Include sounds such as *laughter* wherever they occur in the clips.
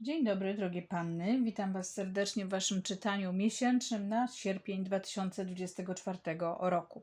Dzień dobry, drogie panny. Witam Was serdecznie w Waszym czytaniu miesięcznym na sierpień 2024 roku.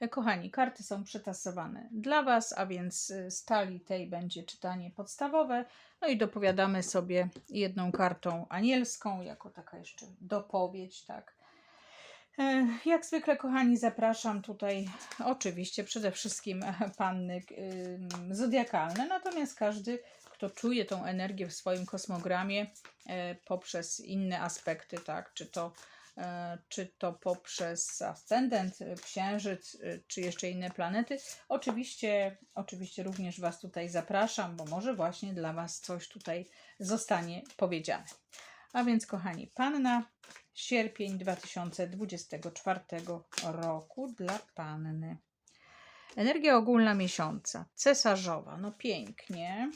E, Kochani, karty są przetasowane dla Was, a więc y, z tej będzie czytanie podstawowe. No i dopowiadamy sobie jedną kartą anielską, jako taka jeszcze dopowiedź, tak. E, Jak zwykle, kochani, zapraszam tutaj oczywiście przede wszystkim panny ym, zodiakalne, natomiast każdy kto czuje tą energię w swoim kosmogramie e, poprzez inne aspekty, tak? Czy to, e, czy to poprzez ascendent, e, księżyc, czy jeszcze inne planety. Oczywiście, oczywiście również Was tutaj zapraszam, bo może właśnie dla Was coś tutaj zostanie powiedziane. A więc, kochani, panna, sierpień 2024 roku dla panny. Energia ogólna miesiąca, cesarzowa, no pięknie.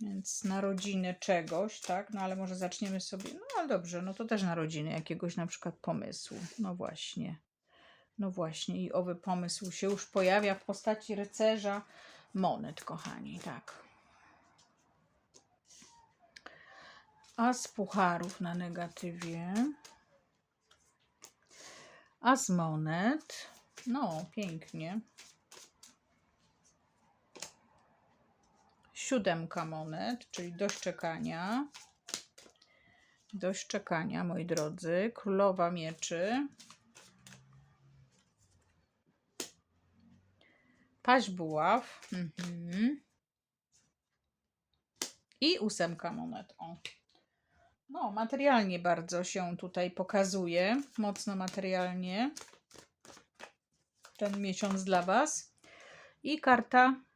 Więc narodziny czegoś, tak? No ale może zaczniemy sobie. No ale dobrze, no to też narodziny jakiegoś na przykład pomysłu. No właśnie. No właśnie. I owy pomysł się już pojawia w postaci rycerza monet, kochani, tak. A z pucharów na negatywie. A z monet. No, pięknie. Siódemka monet, czyli do szczekania. Do szczekania, moi drodzy. Królowa mieczy. Paź buław. Mhm. I ósemka monet. O. No, materialnie bardzo się tutaj pokazuje. Mocno materialnie. Ten miesiąc dla Was. I karta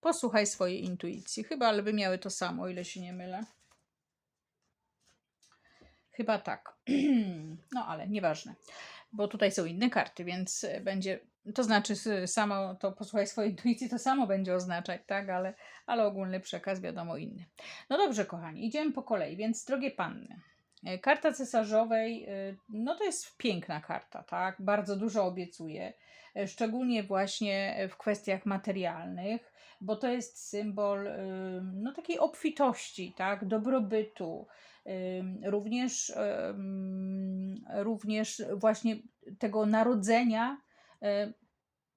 Posłuchaj swojej intuicji. Chyba ale by miały to samo, o ile się nie mylę. Chyba tak. *clears throat* No ale nieważne, bo tutaj są inne karty, więc będzie, to znaczy samo to posłuchaj swojej intuicji, to samo będzie oznaczać, tak, ale, ale ogólny przekaz wiadomo inny. No dobrze, kochani, idziemy po kolei, więc drogie panny. E, Karta cesarzowej, y, no to jest piękna karta, tak? Bardzo dużo obiecuje, e, szczególnie właśnie w kwestiach materialnych bo to jest symbol ym, no, takiej obfitości, tak, dobrobytu, również, również właśnie tego narodzenia,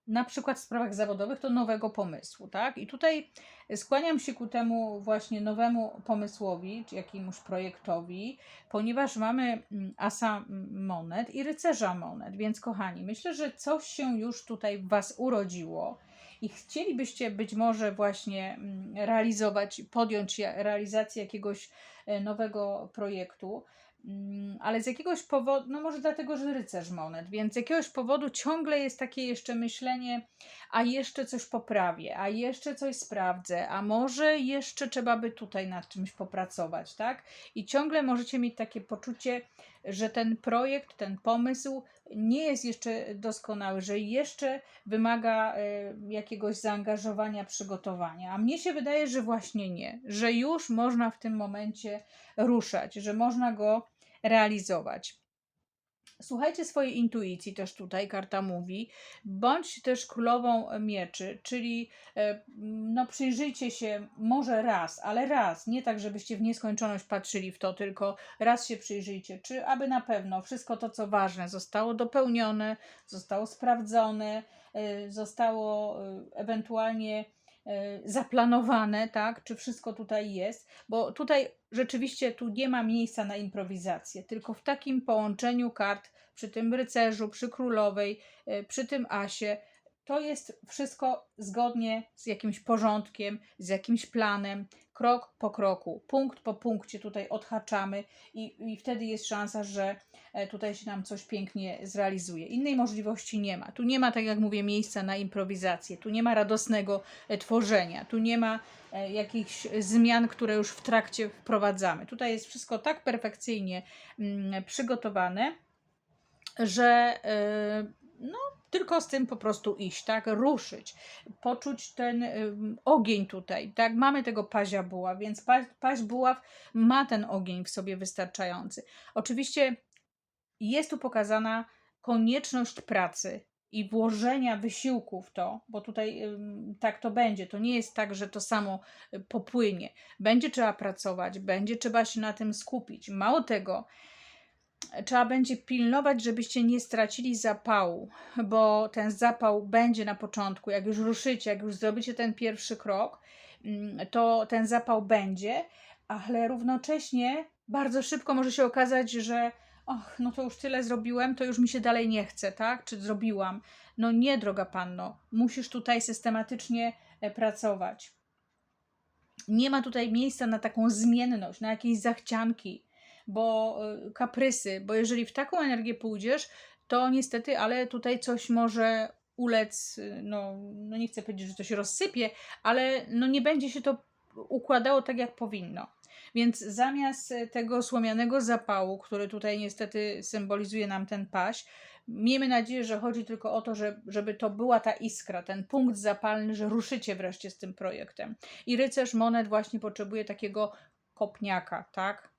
na przykład w sprawach zawodowych, to nowego pomysłu, tak? I tutaj skłaniam się ku temu właśnie nowemu pomysłowi, czy jakiemuś projektowi, ponieważ mamy mm, asa monet i rycerza monet, więc kochani, myślę, że coś się już tutaj w Was urodziło i chcielibyście być może właśnie mm, realizować, podjąć realizację jakiegoś e, nowego projektu, mm, ale z jakiegoś powodu, no może dlatego, że rycerz monet, więc z jakiegoś powodu ciągle jest takie jeszcze myślenie, a jeszcze coś poprawię, a jeszcze coś sprawdzę, a może jeszcze trzeba by tutaj nad czymś popracować, tak? I ciągle możecie mieć takie poczucie, że ten projekt, ten pomysł nie jest jeszcze doskonały, że jeszcze wymaga e, jakiegoś zaangażowania, przygotowania. A mnie się wydaje, że właśnie nie, że już można w tym momencie ruszać, że można go realizować. Słuchajcie swojej intuicji, też tutaj karta mówi. Bądź też królową mieczy, czyli e, no, przyjrzyjcie się może raz, ale raz, nie tak, żebyście w nieskończoność patrzyli w to, tylko raz się przyjrzyjcie, czy aby na pewno wszystko to, co ważne, zostało dopełnione, zostało sprawdzone, e, zostało e, ewentualnie zaplanowane, tak? Czy wszystko tutaj jest? Bo tutaj rzeczywiście tu nie ma miejsca na improwizację, tylko w takim połączeniu kart przy tym rycerzu, przy królowej, e, przy tym asie. To jest wszystko zgodnie z jakimś porządkiem, z jakimś planem, krok po kroku, punkt po punkcie tutaj odhaczamy i, i wtedy jest szansa, że e, tutaj się nam coś pięknie zrealizuje. Innej możliwości nie ma. Tu nie ma, tak jak mówię, miejsca na improwizację, tu nie ma radosnego e, tworzenia, tu nie ma e, jakichś zmian, które już w trakcie wprowadzamy. Tutaj jest wszystko tak perfekcyjnie mm, przygotowane, że tylko z tym po prostu iść, tak, ruszyć, poczuć ten ym, ogień tutaj, tak, mamy tego pazia buław, więc pa, paź buław ma ten ogień w sobie wystarczający. Oczywiście jest tu pokazana konieczność pracy, i włożenia wysiłku w to, bo tutaj tak to będzie. To nie jest tak, że to samo y, popłynie. Będzie trzeba pracować, będzie trzeba się na tym skupić. Mało tego, trzeba będzie pilnować, żebyście nie stracili zapału, bo ten zapał będzie na początku, jak już ruszycie, jak już zrobicie ten pierwszy krok, mm, to ten zapał będzie, ale równocześnie bardzo szybko może się okazać, że och, no to już tyle zrobiłem, to już mi się dalej nie chce, tak? Czy zrobiłam? No nie, droga panno, musisz tutaj systematycznie e, pracować. Nie ma tutaj miejsca na taką zmienność, na jakieś zachcianki, bo y, kaprysy, bo jeżeli w taką energię pójdziesz, to niestety, ale tutaj coś może ulec, y, no, no nie chcę powiedzieć, że to się rozsypie, ale no nie będzie się to układało tak, jak powinno. Więc zamiast y, tego słomianego zapału, który tutaj niestety symbolizuje nam ten paś, miejmy nadzieję, że chodzi tylko o to, że, żeby to była ta iskra, ten punkt zapalny, że ruszycie wreszcie z tym projektem. I rycerz monet właśnie potrzebuje takiego kopniaka, tak?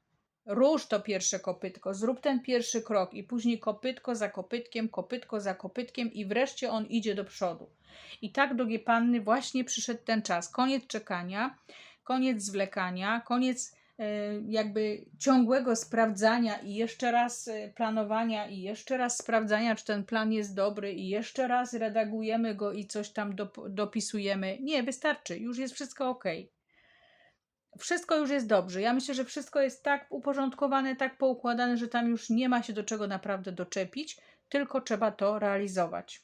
Rusz to pierwsze kopytko, zrób ten pierwszy krok i później kopytko za kopytkiem, kopytko za kopytkiem i wreszcie on idzie do przodu. I tak, drogie panny, właśnie przyszedł ten czas. Koniec czekania, koniec zwlekania, koniec e, jakby ciągłego sprawdzania i jeszcze raz e, planowania i jeszcze raz sprawdzania, czy ten plan jest dobry i jeszcze raz redagujemy go i coś tam dop- dopisujemy. Nie, wystarczy, już jest wszystko ok wszystko już jest dobrze. Ja myślę, że wszystko jest tak uporządkowane, tak poukładane, że tam już nie ma się do czego naprawdę doczepić, tylko trzeba to realizować.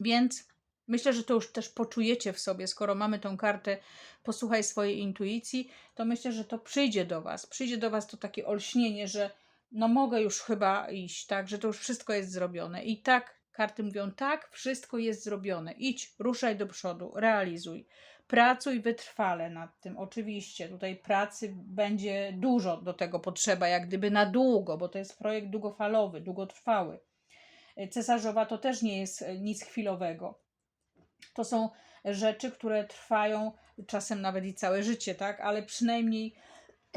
Więc myślę, że to już też poczujecie w sobie, skoro mamy tą kartę posłuchaj swojej intuicji, to myślę, że to przyjdzie do Was. Przyjdzie do Was to takie olśnienie, że no mogę już chyba iść, tak, że to już wszystko jest zrobione. I tak karty mówią, tak, wszystko jest zrobione. Idź, ruszaj do przodu, realizuj. Pracuj wytrwale nad tym. Oczywiście tutaj pracy będzie dużo do tego potrzeba, jak gdyby na długo, bo to jest projekt długofalowy, długotrwały. Cesarzowa to też nie jest nic chwilowego. To są rzeczy, które trwają czasem nawet i całe życie, tak? Ale przynajmniej,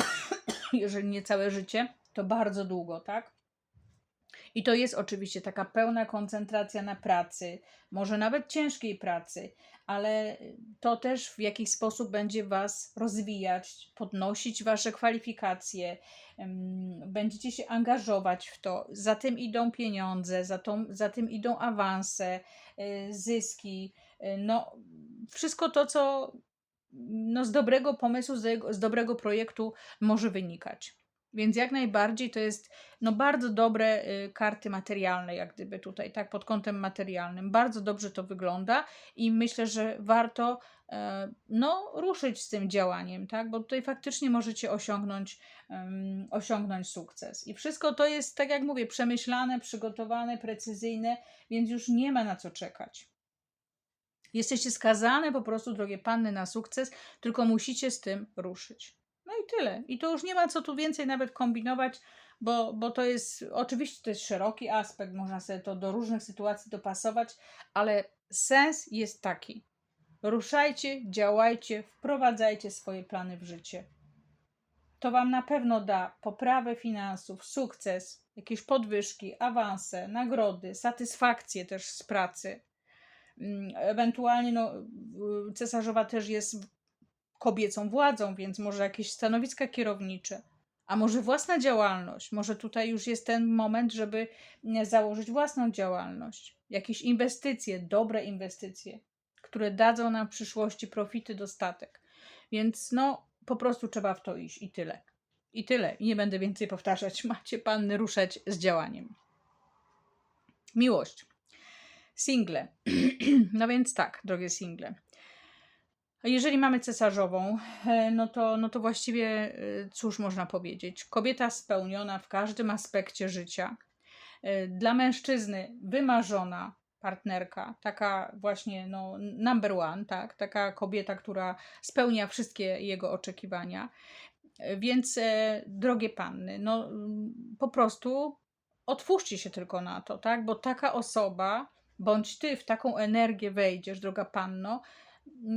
*coughs* jeżeli nie całe życie, to bardzo długo, tak? I to jest oczywiście taka pełna koncentracja na pracy, może nawet ciężkiej pracy, ale to też w jakiś sposób będzie Was rozwijać, podnosić Wasze kwalifikacje, będziecie się angażować w to. Za tym idą pieniądze, za, tą, za tym idą awanse, y, zyski, y, no wszystko to, co no, z dobrego pomysłu, z dobrego projektu może wynikać. Więc jak najbardziej to jest no, bardzo dobre y, karty materialne, jak gdyby tutaj, tak, pod kątem materialnym. Bardzo dobrze to wygląda i myślę, że warto y, no, ruszyć z tym działaniem, tak, bo tutaj faktycznie możecie osiągnąć, osiągnąć sukces. I wszystko to jest, tak jak mówię, przemyślane, przygotowane, precyzyjne, więc już nie ma na co czekać. Jesteście skazane po prostu, drogie panny, na sukces, tylko musicie z tym ruszyć. No i tyle. I to już nie ma co tu więcej nawet kombinować, bo, bo to jest, oczywiście to jest szeroki aspekt, można sobie to do różnych sytuacji dopasować, ale sens jest taki. Ruszajcie, działajcie, wprowadzajcie swoje plany w życie. To Wam na pewno da poprawę finansów, sukces, jakieś podwyżki, awanse, nagrody, satysfakcję też z pracy. Mm, ewentualnie no, cesarzowa też jest kobiecą władzą, więc może jakieś stanowiska kierownicze, a może własna działalność. Może tutaj już jest ten moment, żeby założyć własną działalność. Jakieś inwestycje, dobre inwestycje, które dadzą nam w przyszłości profity, dostatek. Więc no, po prostu trzeba w to iść i tyle. I tyle. Nie będę więcej powtarzać. *laughs* Macie panny ruszać z działaniem. Miłość. Single. *clears throat* no więc tak, drogie single. Jeżeli mamy cesarzową, e, no to, no to właściwie e, cóż można powiedzieć? Kobieta spełniona w każdym aspekcie życia. E, dla mężczyzny wymarzona partnerka, taka właśnie no, number one, tak? taka kobieta, która spełnia wszystkie jego oczekiwania. Więc, drogie panny, no po prostu otwórzcie się tylko na to, tak? Bo taka osoba, bądź ty w taką energię wejdziesz, droga panno,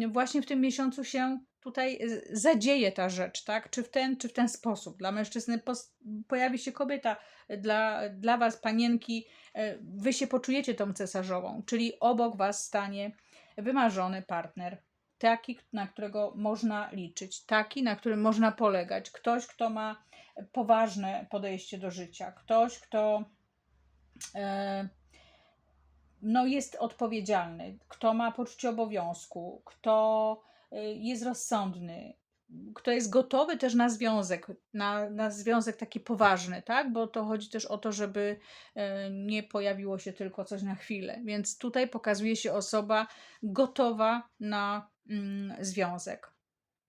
właśnie w tym miesiącu się tutaj y, zadzieje ta rzecz, tak? Czy w ten, czy w ten sposób. Dla mężczyzny pojawi się kobieta, dla, dla was, panienki, y, wy się poczujecie tą cesarzową, czyli obok was stanie wymarzony partner, taki, na którego można liczyć, taki, na którym można polegać, ktoś, kto ma poważne podejście do życia, ktoś, kto no, jest odpowiedzialny, kto ma poczucie obowiązku, kto e, jest rozsądny, kto jest gotowy też na związek, na, na związek taki poważny, tak? Bo to chodzi też o to, żeby e, nie pojawiło się tylko coś na chwilę. Więc tutaj pokazuje się osoba gotowa na mm, związek,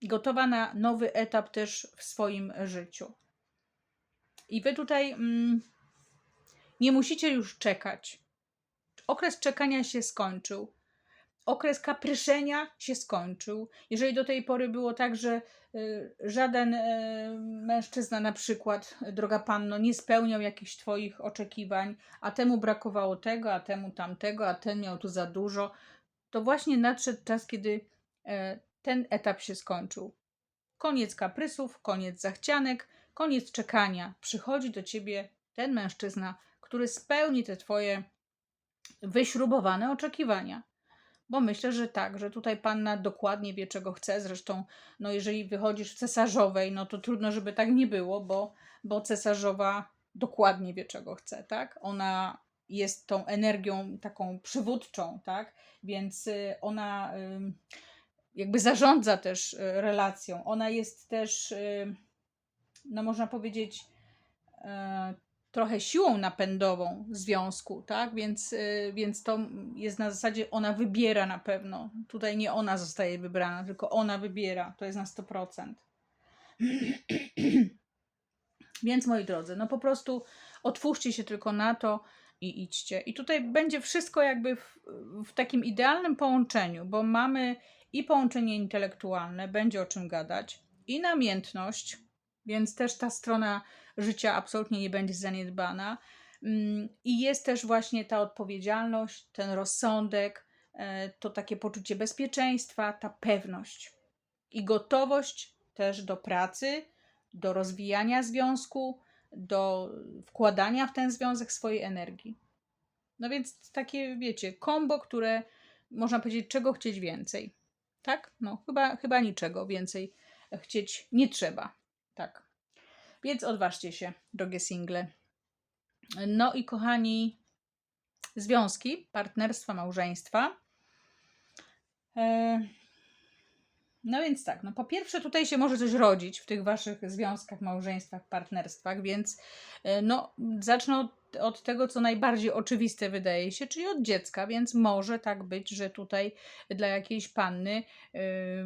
gotowa na nowy etap też w swoim życiu. I wy tutaj mm, nie musicie już czekać. Okres czekania się skończył. Okres kapryszenia się skończył. Jeżeli do tej pory było tak, że y, żaden y, mężczyzna, na przykład, droga panno, nie spełniał jakichś Twoich oczekiwań, a temu brakowało tego, a temu tamtego, a ten miał tu za dużo, to właśnie nadszedł czas, kiedy y, ten etap się skończył. Koniec kaprysów, koniec zachcianek, koniec czekania. Przychodzi do ciebie ten mężczyzna, który spełni te twoje wyśrubowane oczekiwania. Bo myślę, że tak, że tutaj panna dokładnie wie, czego chce. Zresztą, no jeżeli wychodzisz w cesarzowej, no to trudno, żeby tak nie było, bo, bo cesarzowa dokładnie wie, czego chce, tak? Ona jest tą energią taką przywódczą, tak? Więc y, ona jakby zarządza też y, relacją. Ona jest też, y, no można powiedzieć, trochę siłą napędową związku, tak? Więc, y, więc to jest na zasadzie ona wybiera na pewno. Tutaj nie ona zostaje wybrana, tylko ona wybiera. To jest na 100%. *clears throat* więc moi drodzy, no po prostu otwórzcie się tylko na to i idźcie. I tutaj będzie wszystko jakby w, w takim idealnym połączeniu, bo mamy i połączenie intelektualne, będzie o czym gadać, i namiętność, więc też ta strona życia absolutnie nie będzie zaniedbana. Mm, I jest też właśnie ta odpowiedzialność, ten rozsądek, e, to takie poczucie bezpieczeństwa, ta pewność i gotowość też do pracy, do rozwijania związku, do wkładania w ten związek swojej energii. No więc takie, wiecie, kombo, które można powiedzieć, czego chcieć więcej. Tak? No, chyba, chyba niczego więcej chcieć nie trzeba. Więc odważcie się, drogie single. No i kochani, związki, partnerstwa, małżeństwa. E, no więc tak, no po pierwsze tutaj się może coś rodzić w tych waszych związkach, małżeństwach, partnerstwach, więc e, no zacznę od od tego, co najbardziej oczywiste wydaje się, czyli od dziecka, więc może tak być, że tutaj dla jakiejś panny,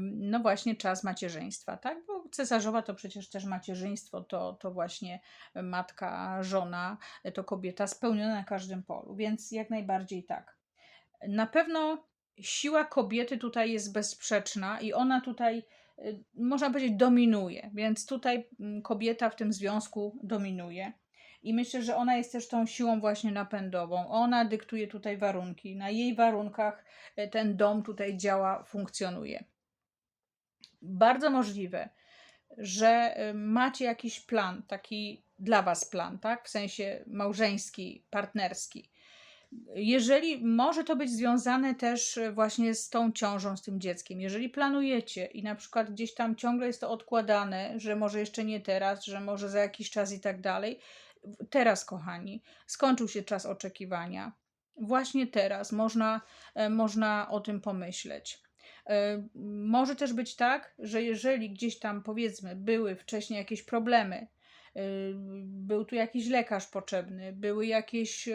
no właśnie czas macierzyństwa, tak? Bo cesarzowa to przecież też macierzyństwo, to, to właśnie matka, żona, to kobieta spełniona na każdym polu, więc jak najbardziej tak. Na pewno siła kobiety tutaj jest bezsprzeczna i ona tutaj y, można powiedzieć, dominuje, więc tutaj mm, kobieta w tym związku dominuje. I myślę, że ona jest też tą siłą właśnie napędową. Ona dyktuje tutaj warunki. Na jej warunkach e, ten dom tutaj działa, funkcjonuje. Bardzo możliwe, że e, macie jakiś plan, taki dla Was plan, tak? W sensie małżeński, partnerski. Jeżeli może to być związane też e, właśnie z tą ciążą, z tym dzieckiem, jeżeli planujecie i na przykład gdzieś tam ciągle jest to odkładane, że może jeszcze nie teraz, że może za jakiś czas i tak dalej, teraz, kochani, skończył się czas oczekiwania. Właśnie teraz można, e, można o tym pomyśleć. E, może też być tak, że jeżeli gdzieś tam powiedzmy były wcześniej jakieś problemy, był tu jakiś lekarz potrzebny, były jakieś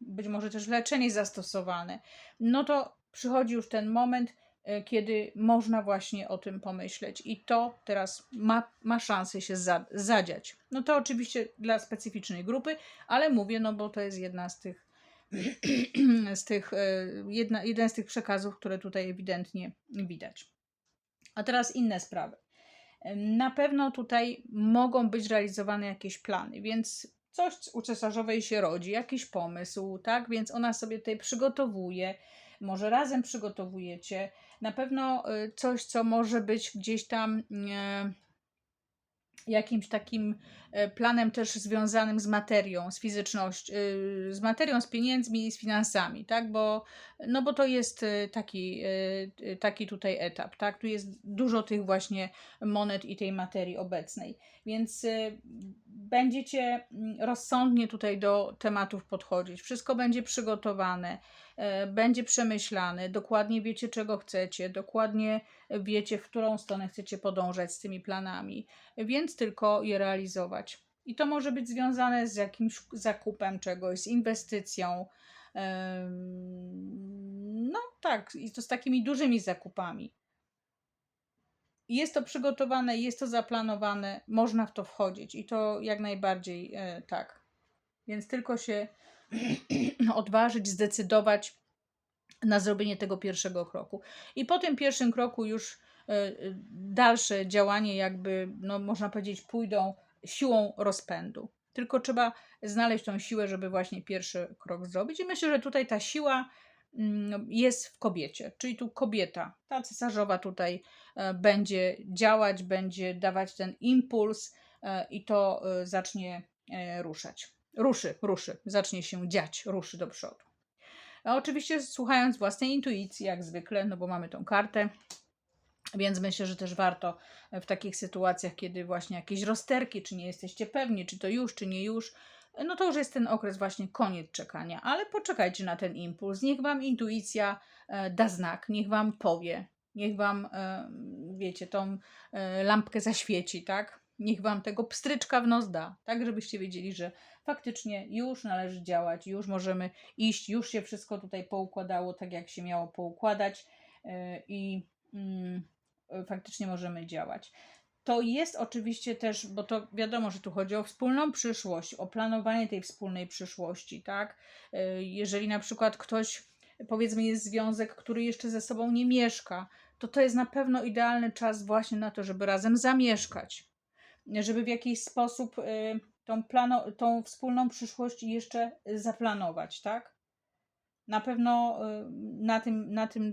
być może też leczenie zastosowane, no to przychodzi już ten moment, E, kiedy można właśnie o tym pomyśleć. I to teraz ma, ma szansę się za, zadziać. No to oczywiście dla specyficznej grupy, ale mówię, no bo to jest jedna z tych, *clears throat* z tych jedna, jeden z tych przekazów, które tutaj ewidentnie widać. A teraz inne sprawy. Na pewno tutaj mogą być realizowane jakieś plany, więc coś u cesarzowej się rodzi, jakiś pomysł, tak? Więc ona sobie tutaj przygotowuje, może razem przygotowujecie. Na pewno y, coś, co może być gdzieś tam e, jakimś takim e, planem też związanym z materią, z fizycznością, z materią, z pieniędzmi i z finansami, tak? Bo, no bo to jest y, taki, taki tutaj etap, tak? Tu jest dużo tych właśnie monet i tej materii obecnej, więc będziecie mm, rozsądnie tutaj do tematów podchodzić. Wszystko będzie przygotowane, e, będzie przemyślane, dokładnie wiecie, czego chcecie, dokładnie wiecie, w którą stronę chcecie podążać z tymi planami, więc tylko je realizować. I to może być związane z jakimś zakupem czegoś, z inwestycją. No tak, i to z takimi dużymi zakupami. Jest to przygotowane, jest to zaplanowane, można w to wchodzić i to jak najbardziej e, tak. Więc tylko się *clears throat* odważyć, zdecydować na zrobienie tego pierwszego kroku. I po tym pierwszym kroku już e, e, dalsze działanie, jakby, no można powiedzieć, pójdą siłą rozpędu. Tylko trzeba znaleźć tą siłę, żeby właśnie pierwszy krok zrobić. I myślę, że tutaj ta siła jest w kobiecie, czyli tu kobieta, ta cesarzowa tutaj e, będzie działać, będzie dawać ten impuls e, i to e, zacznie ruszać. Ruszy, ruszy, zacznie się dziać, ruszy do przodu. A oczywiście słuchając własnej intuicji, jak zwykle, no bo mamy tą kartę, więc myślę, że też warto w takich sytuacjach, kiedy właśnie jakieś rozterki, czy nie jesteście pewni, czy to już, czy nie już, no to już jest ten okres właśnie koniec czekania, ale poczekajcie na ten impuls. Niech wam intuicja e, da znak, niech wam powie, niech wam, e, wiecie, tą e, lampkę zaświeci, tak? Niech wam tego pstryczka w nos da, tak, żebyście wiedzieli, że faktycznie już należy działać, już możemy iść, już się wszystko tutaj poukładało tak, jak się miało poukładać i mm, faktycznie możemy działać. To jest oczywiście też, bo to wiadomo, że tu chodzi o wspólną przyszłość, o planowanie tej wspólnej przyszłości, tak? E, Jeżeli na przykład ktoś, powiedzmy, jest związek, który jeszcze ze sobą nie mieszka, to to jest na pewno idealny czas właśnie na to, żeby razem zamieszkać, żeby w jakiś sposób y, tą, plano, tą wspólną przyszłość jeszcze zaplanować, tak? Na pewno y, na tym, na, tym,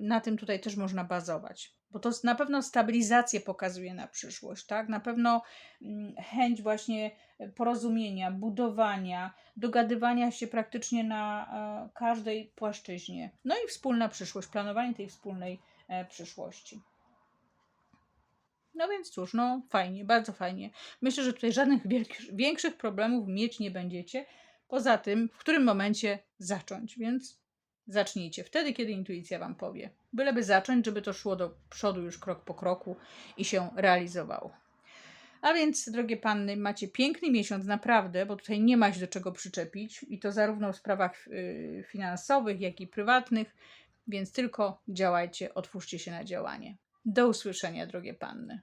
na tym tutaj też można bazować, bo to na pewno stabilizację pokazuje na przyszłość, tak? Na pewno mm, chęć właśnie porozumienia, budowania, dogadywania się praktycznie na e, każdej płaszczyźnie. No i wspólna przyszłość, planowanie tej wspólnej e, przyszłości. No więc cóż, no fajnie, bardzo fajnie. Myślę, że tutaj żadnych większych problemów mieć nie będziecie. Poza tym, w którym momencie zacząć, więc zacznijcie wtedy, kiedy intuicja Wam powie. Byleby zacząć, żeby to szło do przodu już krok po kroku i się realizowało. A więc, drogie panny, macie piękny miesiąc, naprawdę, bo tutaj nie ma się do czego przyczepić i to zarówno w sprawach y, finansowych, jak i prywatnych, więc tylko działajcie, otwórzcie się na działanie. Do usłyszenia, drogie panny.